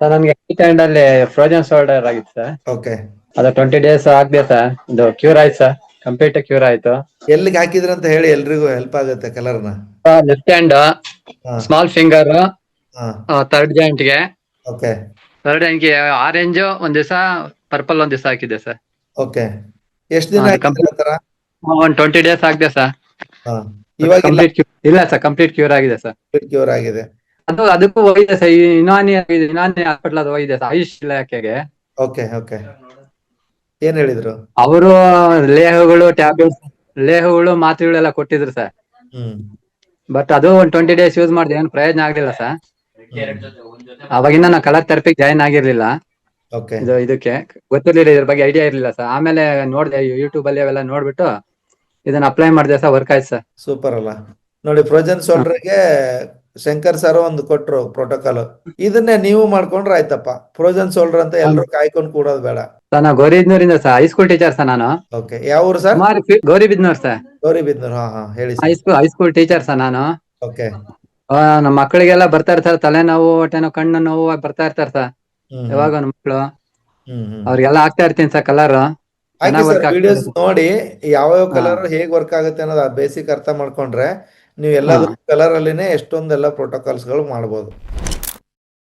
Sir ನನ್ಗೆ weekend ಅಲ್ಲಿ frozen shoulder ಆಗಿತ್ತು ಸರ್. ಓಕೆ ಅದು ಟ್ವೆಂಟಿ ಡೇಸ್ ಆಗಿದೆ ಸರ್ ಇದು ಕ್ಯೂರ್ ಆಯ್ತು ಸರ್. ಕಂಪ್ಲೀಟ್ ಕ್ಯೂರ್ ಆಯ್ತು. ಎಲ್ಲಿಗೆ ಹಾಕಿದ್ರ ಅಂತ ಹೇಳಿ ಎಲ್ರಿಗೂ ಹೆಲ್ಪ್ ಆಗುತ್ತೆ ಕಲರ್ನ ಲೆಫ್ಟ್ ಹ್ಯಾಂಡ್ ಹಾ. ಸ್ಮಾಲ್ ಫಿಂಗರ್ ಹಾ. ಥರ್ಡ್ ಜಾಯಿಂಟ್ಗೆ. ಓಕೆ ಥರ್ಡ್ ಜಾಯಿಂಟ್ಗೆ ಆರೆಂಜ್ ಒಂದ್ ದಿವಸ ಪರ್ಪಲ್ ಒಂದ್ ದಿವಸ ಹಾಕಿದೆ ಸರ್. ಓಕೆ ಎಷ್ಟು ದಿನ ಹಾ, ಹಾಕಿದ್ರ ಆ ತರ ಒಂದ್ ಟ್ವೆಂಟಿ ಡೇಸ್ ಆಗಿದೆ ಸರ್. ಹಾ. ಇವಾಗ ಕಂಪ್ಲೀಟ್ ಇಲ್ಲ ಸರ್ ಕಂಪ್ಲೀಟ್ ಕ್ಯೂರ್ ಆಗಿದೆ ಸರ್. ಕ್ಯೂರ್ ಆಗಿದೆ. ಅದು ಅದಕ್ಕೂ ಹೋಗಿದೆ ಸರ್ ಯುನಾನಿ ಯುನಾನಿ ಹಾಸ್ಪಿಟಲ್ ಅದು ಹೋಗಿದೆ ಸರ್ ಆಯುಷ್ ಇಲಾಖೆಗೆ ಓಕೆ ಓಕೆ. ಏನ್ ಹೇಳಿದ್ರು? ಅವರು ಲೇಹಗಳು ಟ್ಯಾಬ್ಲೆಟ್ಸ್ ಲೇಹಗಳು ಮಾತ್ರೆಗಳೆಲ್ಲ ಕೊಟ್ಟಿದ್ರು ಸರ್ ಹ್ಮ್. ಬಟ್ ಅದು ಒಂದ್ ಟ್ವೆಂಟಿ ಡೇಸ್ ಯೂಸ್ ಮಾಡಿದೆ ಏನು ಪ್ರಯೋಜನ ಆಗ್ಲಿಲ್ಲ ಸರ್ ಅವಾಗಿಂದ ನಾ ಕಲರ್ ಥೆರಪಿ ಜಾಯಿನ್ ಆಗಿರ್ಲಿಲ್ಲ. ಓಕೆ. ಇದು ಇದಕ್ಕೆ ಗೊತ್ತಿರ್ಲಿಲ್ಲ ಇದ್ರ ಬಗ್ಗೆ ಐಡಿಯಾ ಇರ್ಲಿಲ್ಲ ಸರ್ ಆಮೇಲೆ ನೋಡಿದೆ ಯೂಟ್ಯೂಬ್ ಅಲ್ಲಿ ಅವೆಲ್ಲ ನೋಡ್ಬಿಟ್ಟು ಇದನ್ನ ಅಪ್ಲೈ ಮಾಡಿದೆ ಸರ್ ವರ್ಕ್ ಆಯ್ತು ಸರ್ ಸೂಪರ್ ಅಲ್ಲ. ನೋಡಿ ಫ್ರೋಜನ್ ಸೋಲ್ಡರ್ಗೆ ಶಂಕರ್ ಸರ್ ಒಂದು ಕೊಟ್ರು ಪ್ರೋಟೋಕಾಲ್ ಇದನ್ನೇ ನೀವು ಮಾಡ್ಕೊಂಡ್ರೆ ಆಯ್ತಪ್ಪ. ಫ್ರೋಜನ್ ಸೋಲ್ಡರ್ ಅಂತ ಎಲ್ರು ಕಾಯ್ಕೊಂಡು ಕೂಡೋದು ಬೇಡ. Sir ಗೌರಿಬಿದ್ನೂರಿಂದ sir high school teacher sir ನಾನು. ಓಕೆ ಯಾವ ಊರು ಸರ್ ಸುಮಾರು ಗೌರಿಬಿದ್ನೂರ್ ಸರ್ ಗೌರಿಬಿದ್ನೂರು ಹಾ ಹಾ ಹೇಳಿ sir high school high school teacher sir ನಾನು. ಓಕೆ ಆ, ನಮ್ಮ ಮಕ್ಕಳಿಗೆಲ್ಲ ಬರ್ತಾ ಇರ್ತಾರೆ ತಲೆನೋವು ಹೊಟ್ಟೆ ನೋವು ಕಣ್ಣು ನೋವು ಬರ್ತಾ ಇರ್ತಾರೆ ಸರ್ ಹ್ಮ್ ಯಾವಾಗ ನಮ್ಮ ಮಕ್ಕಳು ಹ್ಮ್ ಹ್ಮ್. ಅವ್ರಿಗೆಲ್ಲ ಹಾಕ್ತಾ ಇರ್ತೀನಿ ಸರ್ ಕಲರ್ ಹಾಕಿ ಚೆನ್ನಾಗ್ ಸರ್ ಆಗ್ತದೆ. ವಿಡಿಯೋಸ್ ನೋಡಿ ಯಾವ್ಯಾವ ಯಾವ ಕಲರ್ ಹೇಗ್ ವರ್ಕ್ ಆಗುತ್ತೆ ಅನ್ನೋದು ಬೇಸಿಕ್ ಅರ್ಥ ಮಾಡ್ಕೊಂಡ್ರೆ ನೀವು ಎಲ್ಲಾದ್ರೂ ಕಲರ್ ಅಲ್ಲಿನೇ ಎಷ್ಟೊಂದೆಲ್ಲ ಪ್ರೋಟೋಕಾಲ್ಸ್ಗಳು ಮಾಡ್ಬೋದು.